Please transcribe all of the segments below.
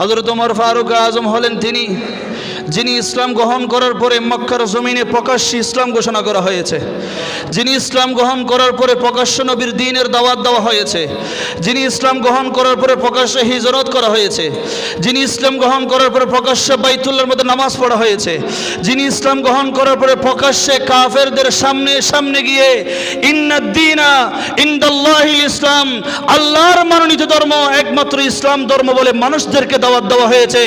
হজরত ওমর ফারুক আজম হলেন তিনি। যিনি ইসলাম গ্রহণ করার পরে মক্কার জমিনে প্রকাশ্যে ইসলাম ঘোষণা করা হয়েছে। যিনি ইসলাম গ্রহণ করার পরে প্রকাশ্য নবীর দিনের দাওয়াত দেওয়া হয়েছে। যিনি ইসলাম গ্রহণ করার পরে প্রকাশ্যে হিজরত করা হয়েছে। যিনি ইসলাম গ্রহণ করার পরে প্রকাশ্যে বাইতুল্লার মধ্যে নামাজ পড়া হয়েছে। যিনি ইসলাম গ্রহণ করার পরে প্রকাশ্যে কাফেরদের সামনে সামনে গিয়ে ইন্নাদ্দিনা ইন্দাল্লাহিল ইসলাম আল্লাহর মনোনীত ধর্ম, একমাত্র ইসলাম ধর্ম বলে মানুষদেরকে দাওয়াত দেওয়া হয়েছে।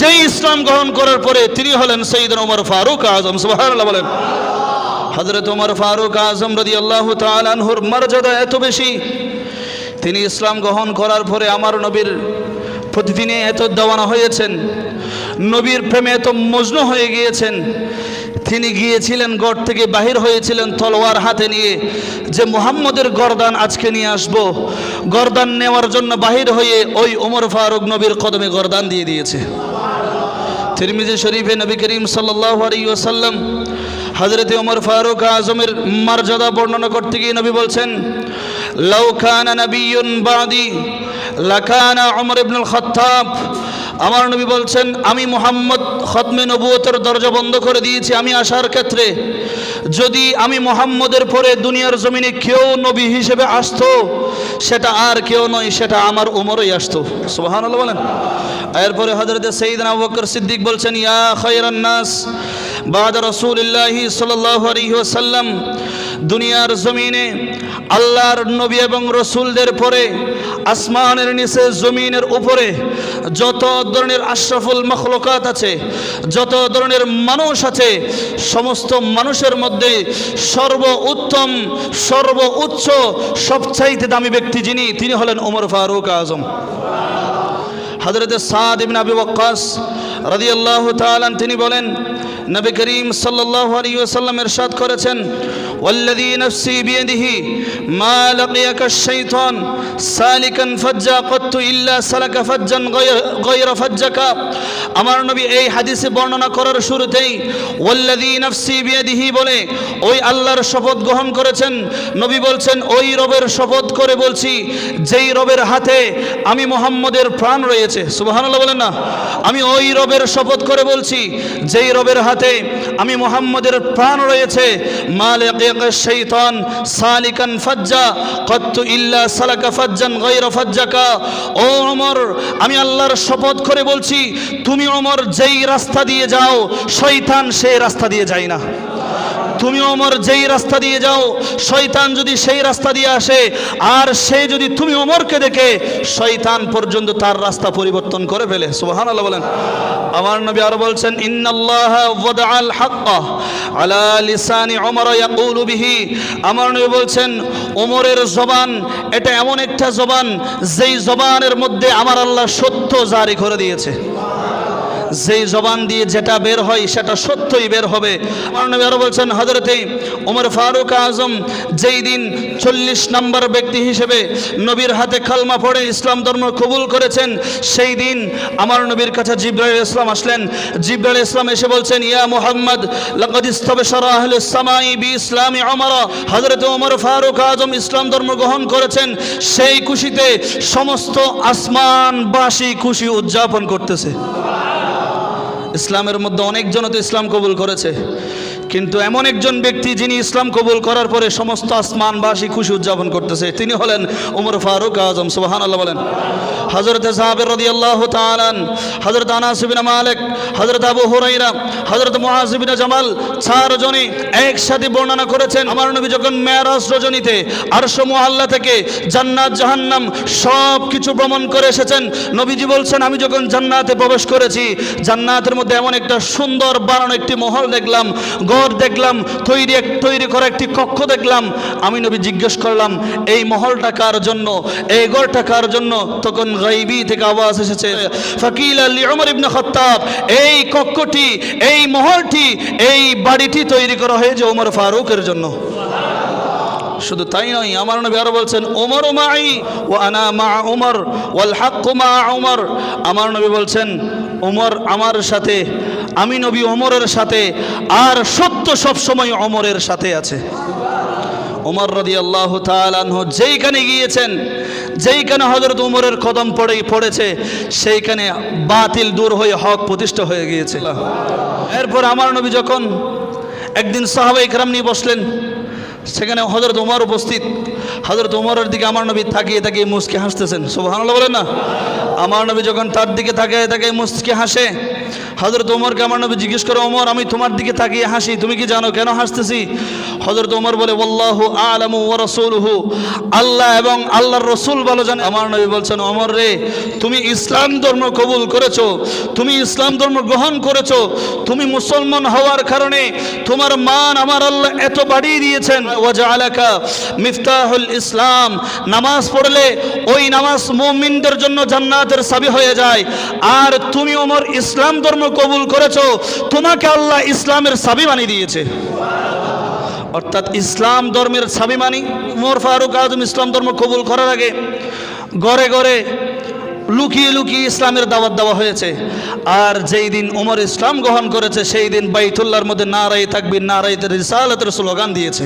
যেই ইসলাম গ্রহণ করার পরে তিনি হলেন সঈদ ওমর ফারুক আজম, সুবহানাল্লাহ বলেন। হজরত ওমর ফারুক আজম রদি আল্লাহ তালানহুর মর্যাদা এত বেশি, তিনি ইসলাম গ্রহণ করার পরে আমার নবীর প্রতিদিনে এত দেওয়ানা হয়েছেন, নবীর প্রেমে এত মজনু হয়ে গিয়েছেন, তিনি গিয়েছিলেন গড় থেকে বাহির হয়েছিলেন তলোয়ার হাতে নিয়ে, যে মুহাম্মদের গরদান আজকে নিয়ে আসব, গরদান নেওয়ার জন্য বাহির হয়ে ওই ওমর ফারুক নবীর কদমে গরদান দিয়ে দিয়েছে। তিরমিজি শরীফে নবী করিম সাল্লাহ আলী ওসাল্লাম হজরত ওমর ফারুক আজমের মর্যাদা বর্ণনা করতে গিয়ে নবী বলছেন লৌখানা নবীন বাদি লাখানা ওমর ইবনুল খত্তাব আমার নবী বলছেন, আমি মোহাম্মদ খতমে নবুয়তের দরজা বন্ধ করে দিয়েছি আমি আসার ক্ষেত্রে। যদি আমি মোহাম্মদের পরে দুনিয়ার জমিনে কেউ নবী হিসেবে আসতো, সেটা আর কেউ নয়, সেটা আমার উমরই আসতো। সুবাহান বলেন। এরপরে হজরত সঈদ আবকর সিদ্দিক বলছেন, ইয়া খৈরান নাস, বাদ রসুলিল্লাহি সাল্লাহ আলাইহি ওয়াসাল্লাম, দুনিয়ার জমিনে আল্লাহর নবী এবং রসুলদের পরে আসমানের নিচে, জমিনের উপরে, যত ধরনের আশরাফুল মখলকাত আছে, যত ধরনের মানুষ আছে, সমস্ত মানুষের মধ্যে সর্ব উত্তম সর্ব উচ্চ সবচাইতে দামি ব্যক্তি যিনি, তিনি হলেন ওমর ফারুক আজম। হজরত সাদ ইবিন আবি ওয়াক্কাস রাদিয়াল্লাহু তাআলা তিনি বলেন নবী করিম সাল্লাল্লাহু আলাইহি ওয়াসাল্লাম ইরশাদ করেছেন والذي نفسي بيده ما لقيك الشيطان سالكا فجا قط الا سلك فجا غير غير فجك আমার নবী এই হাদিসে বর্ণনা করার শুরুতেই ওয়াল্লাযী নাফসি বিয়াদিহি বলে ওই আল্লাহর শপথ গ্রহণ করেছেন নবী বলছেন ওই রবের শপথ করে বলছি যেই রবের হাতে আমি মোহাম্মদের প্রাণ রয়েছে সুবহানাল্লাহ বলেন না আমি ওই রবের শপথ করে বলছি, যেই রবের হাতে আমি মোহাম্মদের প্রাণ রয়েছে শাইতান সালিকান ফাজ্জা, কত্তু ইল্লা সালাকা ফাজ্জান গৈর ফাজ্জাকা। ও ওমর, আমি আল্লাহর শপথ করে বলছি, তুমি অমর যেই রাস্তা দিয়ে যাও, শৈতান সেই রাস্তা দিয়ে যায় না। তুমি ওমর যেই রাস্তা দিয়ে যাও, শয়তান যদি সেই রাস্তা দিয়ে আসে, আর সে যদি তুমি ওমরকে দেখে, শয়তান পর্যন্ত তার রাস্তা পরিবর্তন করে ফেলে। সুবহানাল্লাহ বলেন। আমার নবী আরও বলছেন, ইন্নাল্লাহ ওয়াদাআল হাক্কা আলা লিসানি ওমর ইয়াকুলু বিহি। আমার নবী বলছেন, ওমরের জবান, এটা এমন একটা জবান, যেই জবানের মধ্যে আমার আল্লাহ সত্য জারি করে দিয়েছে। যেই জবান দিয়ে যেটা বের হয় সেটা সত্যই বের হবে। আমার আরও বলছেন হজরতে ওমর ফারুক আজম যেই দিন চল্লিশ নম্বর ব্যক্তি হিসেবে নবীর হাতে খালমা পড়ে ইসলাম ধর্ম কবুল করেছেন, সেই দিন আমার নবীর কাছে জিব্রাইল ইসলাম আসলেন। জিব্রাইল ইসলাম এসে বলছেন, ইয়া মুহাম্মদ ইসলামি ওমর হযরত ওমর ফারুক আজম ইসলাম ধর্ম গ্রহণ করেছেন, সেই খুশিতে সমস্ত আসমানবাসী খুশি উদযাপন করতেছে। ইসলামের মধ্যে অনেকজন তো ইসলাম কবুল করেছে। কিন্তু এমন একজন ব্যক্তি যিনি ইসলাম কবুল করার পরে সমস্ত আসমানবাসী খুশি উদযাপন করতেছে, তিনি হলেন উমর ফারুক আজম সুবাহান আল্লাহ বলেন হজরত সাহাবের রদি আল্লাহ তালান হজরত আনাসিবিন মালিক হজরত আবু হুরাইরা হজরত মুহাজিবিন জামাল চারজনে একসাথে বর্ণনা করেছেন, আমার নবী যখন মেয়ারাজ রজনীতে, আরশো আল্লাহ থেকে জান্নাত, জাহান্নাম সব কিছু ভ্রমণ করে এসেছেন, নবীজি বলছেন, আমি যখন জান্নাতে প্রবেশ করেছি, জান্নাতের মধ্যে এমন একটা সুন্দর বানানো একটি মহল দেখলাম ঘর দেখলাম, তৈরি এক তৈরি করা একটি কক্ষ দেখলাম। আমি নবী জিজ্ঞেস করলাম, এই মহলটা কার জন্য? এই ঘরটা কার জন্য? তখন গাইবি থেকে আওয়াজ এসেছে, ফাকিল আলী অমর ইবনে খত্তাব, এই কক্ষটি, এই মহলটি, এই বাড়িটি তৈরি করা হয়েছে ওমর ফারুকের জন্য। শুধু তাই নয়, আমার নবী আরও বলছেন ওমর মাই ও আনা মা উমর ওয়াল হাক্কু মা উমর। আমার নবী বলছেন ওমর আমার সাথে, আমি নবী ওমরের সাথে, আর সত্য সব সময় ওমরের সাথে আছে। ওমর রদি আল্লাহ তালাহ যেইখানে গিয়েছেন, যেইখানে হজরত উমরের কদম পড়ে, পড়েছে, সেইখানে বাতিল দূর হয়ে হক প্রতিষ্ঠা হয়ে গিয়েছে। এরপর আমার নবী যখন একদিন সাহাবা ইকরাম নিয়ে বসলেন সেখানে হজরত উমর উপস্থিত। হজরত উমরের দিকে আমার নবী তাকিয়ে তাকিয়ে মুসকে হাসতেছেন। সুবহানাল্লাহ বলেন না? আমার নবী যখন তার দিকে থাকে তাকিয়ে মুসকে হাসে। হজরত ওমরকে আমার নবী জিজ্ঞেস করে, ওমর, আমি তোমার দিকে তাকিয়ে হাসি, তুমি কি জানো কেন হাসতেছি? হজরত ওমর বলে ওল্লাহু আলামু ও রসুলহু। আল্লাহ এবং আল্লাহর রসুল বলো জানে। আমার নবী বলছেন, ওমর রে, তুমি ইসলাম ধর্ম কবুল করেছ, তুমি ইসলাম ধর্ম গ্রহণ করেছ, তুমি মুসলমান হওয়ার কারণে তোমার মান আমার আল্লাহ এত বাড়িয়ে দিয়েছেন। ওয়াজা আলাকা মিফতাহুল ইসলাম। নামাজ পড়লে ওই নামাজ মুমিনদের জন্য জান্নাতের সাবি হয়ে যায়। আর তুমি, ওমর, ইসলাম ধর্ম কবুল করেছ? তোমাকে আল্লাহ ইসলামের সাবি বানিয়ে দিয়েছে। অর্থাৎ ইসলাম ধর্মের স্বাভিমানী মোর ফারুক আজম ইসলাম ধর্ম কবুল করার আগে গড়ে গড়ে লুকিয়ে লুকিয়ে ইসলামের দাওয়াত দেওয়া হয়েছে। আর যেই দিন উমর ইসলাম গ্রহণ করেছে, সেই দিন বাইতুল্লাহর মধ্যে নারাই থাকবি নারাই রিসালতের স্লোগান দিয়েছে।